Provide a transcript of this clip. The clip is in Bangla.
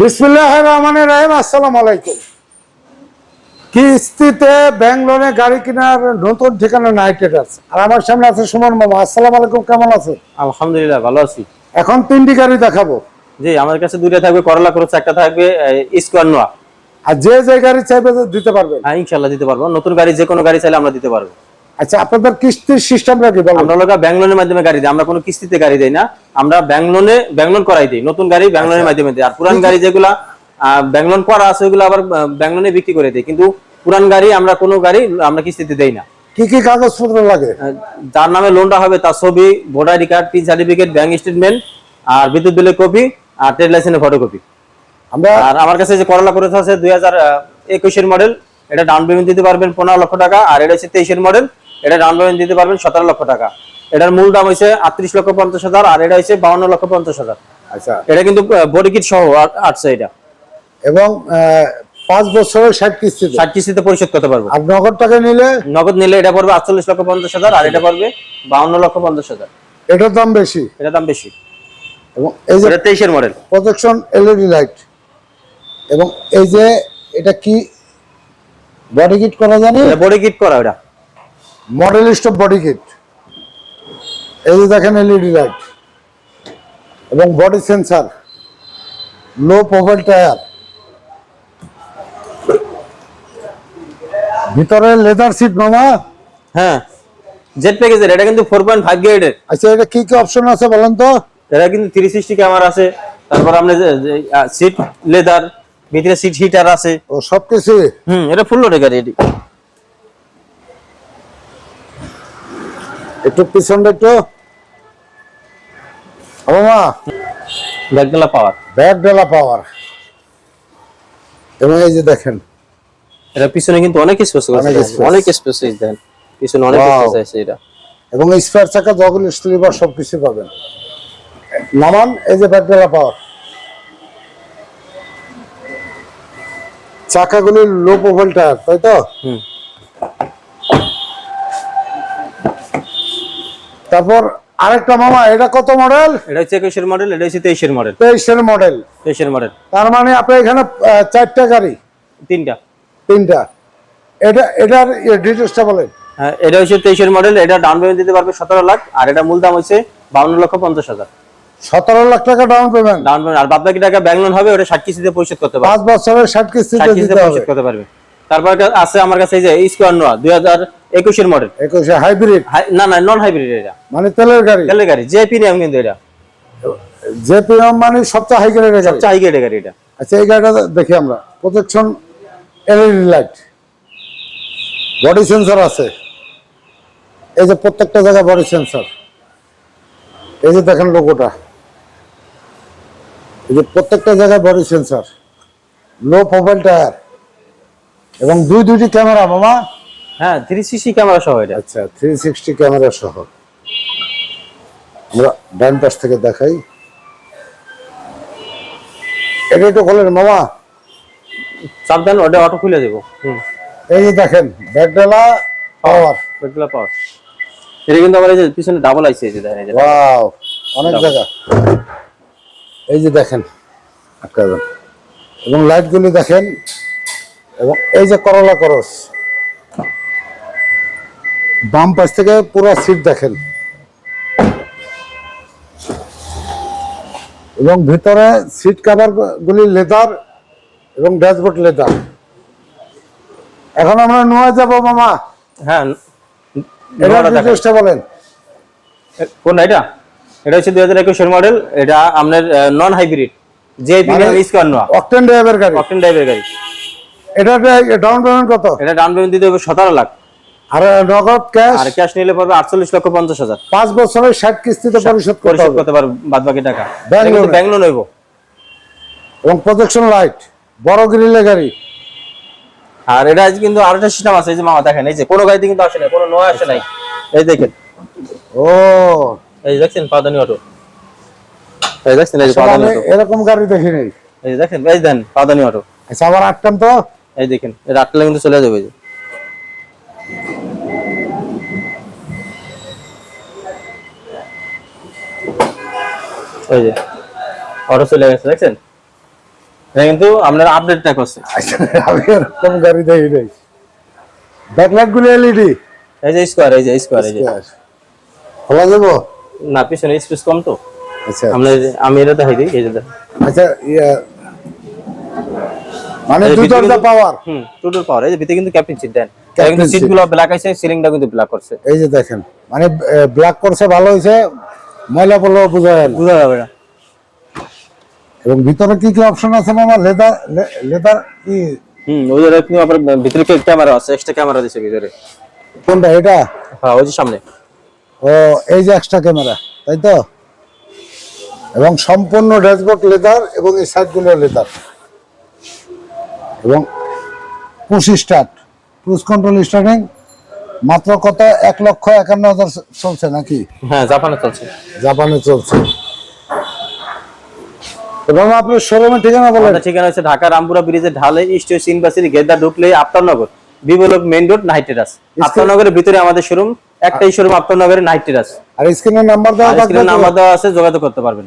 বিসমুল্লাহ রহমানের রহিম আসসালামু আলাইকুম। কিস্তিতে ব্যাঙ্গলোরে গাড়ি কেনার নতুন ঠিকানা নাইট আর আমার সামনে আছে সুমন মামা। আসসালামু আলাইকুম কেমন আছে আলহামদুলিল্লাহ ভালো আছি। এখন তিনটি গাড়ি দেখাবো। জি আমাদের কাছে দুইটা থাকবে করলা ক্রস একটা থাকবে স্কোয়ার নোয়া আর যে যে গাড়ি চাইবে দিতে পারবেন। হ্যাঁ ইনশাল্লাহ দিতে পারব। নতুন গাড়ি যে কোনো গাড়ি চাইলে আমরা দিতে পারব। আচ্ছা আপনাদের কিস্তির সিস্টেমটা কি বলুন? আমরা লোক ব্যাংক লোনের মাধ্যমে গাড়ি দিই আমরা কোনো কিস্তিতে গাড়ি দেই না আমরা ব্যাংক লোনে ব্যাংক লোন করাই দিই নতুন গাড়ি ব্যাংক লোনের মাধ্যমে দিই। আর পুরান গাড়ি যেগুলা ব্যাংক লোন করা আছে ওইগুলো আবার ব্যাংক লোনে বিক্রি করে দিই। কিন্তু পুরান গাড়ি আমরা কোনো গাড়ি আমরা কিস্তিতে দেই না। কি কি কাগজপত্র লাগে? যার নামে লোনটা হবে তার ছবি voter ID card PIN certificate bank statement আর বিদ্যুৎ বিলের কপি আর ট্রেড লাইসেন্সের ফটোকপি। আমরা আর আমার কাছে যে করলা করে আছে দুই হাজার একুশের মডেল। এটা ডাউন পেমেন্ট দিতে পারবেন পনেরো লক্ষ টাকা আর এটা হচ্ছে তেইশের মডেল। এটা ডাউন পেমেন্ট দিতে পারবেন সতেরো লক্ষ টাকা। এটার মূল দাম হচ্ছে আটত্রিশ লক্ষ পঞ্চাশ হাজার আর এটা হচ্ছে বাউন্ন লক্ষ পঞ্চাশ হাজার। আচ্ছা। এটা কিন্তু বডি কিট সহ আটশো এটা। এবং পাঁচ বছরের ষাট কিস্তিতে। ষাট কিস্তিতে পরিশোধ করতে পারব। আর নগদ টাকা নিলে? নগদ নিলে এটা পড়বে আটচল্লিশ লক্ষ পঞ্চাশ হাজার আর এটা পড়বে বাউন্ন লক্ষ পঞ্চাশ হাজার। এটার দাম বেশি? এটা দাম বেশি। এবং এই যে তেইশের মডেল প্রজেকশন এলইডি লাইট এবং এই যে এটা কি বডি কিট করা জানি? বডি কিট করা এটা। মডেল স্টপ বডি কিট এই যে দেখেন এলইডি লাইট এবং body sensor low profile tyre ভিতরে লেদার সিট মামা। হ্যাঁ জেট প্যাকেজের এটা কিন্তু ফোর পয়েন্ট ফাইভ গ্রেডের আচ্ছা এটা কি কি অপশন আছে বলেন তো? এটা কিন্তু থ্রি সিক্সটি ক্যামেরা আছে তারপর আপনি সিট লেদার ভিতরে সিট হিটার আছে। ও সব কিছু হুম এটা ফুল লোডের গাড়ি এটি। একটু পিছনটা একটু। মামা পাওয়ার। পাওয়ার। এবং এই যে দেখেন। এটা পিছনে কিন্তু অনেক স্পেস অনেক স্পেস দেন পিছনে অনেক স্পেস আছে এটা। এবং স্পেয়ার চাকা জগল স্লিপার সব কিছু পাবেন। নামান এই যে পাওয়ার। চাকাগুলি লো প্রোফাইল টায়ার তাই তো? হুম। তারপর আরেকটা মামা এটা কত মডেল এটা হচ্ছে একুশের মডেল এটা হচ্ছে তেইশের মডেল তেইশের মডেল তেইশের মডেল তার মানে আপনার এখানে চারটা গাড়ি? তিনটা। তিনটা। এটা এটার ডিটেলসটা বলেন। হ্যাঁ এটা হচ্ছে তেইশের মডেল এটা ডাউন পেমেন্ট দিতে পারবে সতেরো লাখ আর এটা মূল দাম হচ্ছে বাউন্ন লক্ষ পঞ্চাশ হাজার। সতেরো লাখ টাকা ডাউন পেমেন্ট ডাউন পেমেন্ট আর বাদ বাকি টাকা ব্যাংক লোন হবে ওটা ষাট কিস্তিতে পরিশোধ করতে পারবে। পাঁচ বছরের ষাট কিস্তিতে পরিশোধ করতে পারবে। তারপর আছে আমার কাছে এই যে স্কোয়ার নোয়া দুই হাজার একুশের মডেল একুশে হাইব্রিড না না নন হাইব্রিড এটা। মানে তেলের গাড়ি? তেলের গাড়ি যে প্রিমিয়াম কিন্তু এটা। যে প্রিমিয়াম মানে সবচেয়ে হাই গ্রেডের গাড়ি? সবচেয়ে হাই গ্রেডের গাড়ি এটা। আচ্ছা এই গাড়িটা দেখি আমরা। Protection LED light body sensor আছে। এই যে প্রত্যেকটা জায়গায় বডি সেন্সর এই যে দেখেন লোগোটা এই যে প্রত্যেকটা জায়গায় body sensor low profile tyre এবং দুই দুইটি ক্যামেরা মামা? হ্যাঁ থ্রি সিক্সটি ক্যামেরা সহ এটা। আচ্ছা থ্রি সিক্সটি ক্যামেরা সহ। আমরা ডান পাশ থেকে দেখাই। এটা একটু খোলেন মামা। সাবধান ওটা অটো খুলে দেবো। এই যে দেখেন ব্যাকডালা পাওয়ার ওইগুলো পাওয়ার এটা কিন্তু আবার এই যে পিছনে ডাবল আইসি এই যে দেখেন এই যে ওয়াও অনেক জায়গা। এই যে দেখেন আপনারা এবং লাইটগুলি দেখেন এবং এই যে করলা করস বাম পাশ থেকে পুরো সিট দেখেন। এবং ভিতরে সিট কাভার গুলি লেদার এবং ড্যাশবোর্ড লেদার এখন আমরা নোয়া যাব মামা। হ্যাঁ দেখেন। বলেন? কোন এটা? এটা হচ্ছে দুই হাজার একুশের মডেল এটা আপনার non hybrid premium square Noah. Octane driver গাড়ি। অকটেন ড্রাইভের গাড়ি। এটা ডাউন পেমেন্ট কত? এটা ডাউন পেমেন্ট দিতে হবে সতেরো লাখ। আর নগদ ক্যাশ আর ক্যাশ নিলে পড়বে আটচল্লিশ লক্ষ পঞ্চাশ হাজার। পাঁচ বছরের ষাট কিস্তিতে পরিশোধ পরিশোধ করতে পারবে বাদ বাকি টাকা। ব্যাংক লোন হইব। এবং প্রজেকশন লাইট বড় গ্রিলে গাড়ি। আর এটা আজ কিন্তু আরেকটা সিস্টেম আছে এই যে মামা দেখেন এই যে কোনো গাড়িতে কিন্তু আসে নাই কোনো নয় আসে নাই। এই দেখেন। ও। এই দেখছেন পাদানি অটো। এই দেখছেন এই যে পাদানি অটো। এরকম গাড়ি দেখি নাই। এই দেখেন এই দেন পাদানি অটো। আচ্ছা আবার আটকান তো? এই দেখেন রাতটা কিন্তু চলে যাবে এই যে। অটো চলে গেছে দেখছেন? এটা কিন্তু আপনার আপডেটটা করছে। আমি এরকম গাড়ি দেখি নাই। ব্যাকলাইটগুলো এলইডি এই যে স্কোয়ার এই যে স্কোয়ার এই যে। খোলা যাব? না পিছনে স্পেস কম তো। আচ্ছা। আমরা আমি এটা দেখাই দিই এই যে আচ্ছা ইয়া, মানে দুই দরজা পাওয়ার। হুম টোটাল পাওয়ার এই যে ভিতরে কিন্তু ক্যাপ্টেন সিট দেন। কিন্তু। সিটগুলো ব্ল্যাক আছে সিলিংটা কিন্তু ব্ল্যাক করছে। এই যে দেখেন মানে ব্ল্যাক করছে ভালো হয়েছে ময়লা পড়ল বোঝা না বুঝা যাবে না। এবং ভিতরে কি কি অপশন আছে মামা? লেদার লেদার কি? হুম ওই যে কিন্তু আবার ভিতরে কি ক্যামেরা আছে এক্সট্রা ক্যামেরা দিছে ভিতরে। কোনটা এটা? হ্যাঁ ওই যে সামনে। ও এই যে এক্সট্রা ক্যামেরা তাই তো? এবং সম্পূর্ণ ড্যাশবোর্ড লেদার এবং এই সাইডগুলো লেদার এবং push start push control starting মাত্র কত? এক লক্ষ একান্ন হাজার চলছে নাকি? হ্যাঁ জাপানে চলছে। জাপানে চলছে। এবং আপনার শোরুমের ঠিকানা বলেন। ঠিকানা হচ্ছে ঢাকা রামপুরা ব্রিজের ঢালে স্টেশন ইউনিভার্সিটি গেটটা ঢুকলে Aftabnagar B block main road night terrace. আফতারনগরের ভিতরে আমাদের শোরুম একটাই শোরুম আফতারনগরের নাইট টেরাস। আর স্ক্রিনের নাম্বার দেওয়া থাকবে নাম্বার দেওয়া আছে যোগাযোগ করতে পারবেন।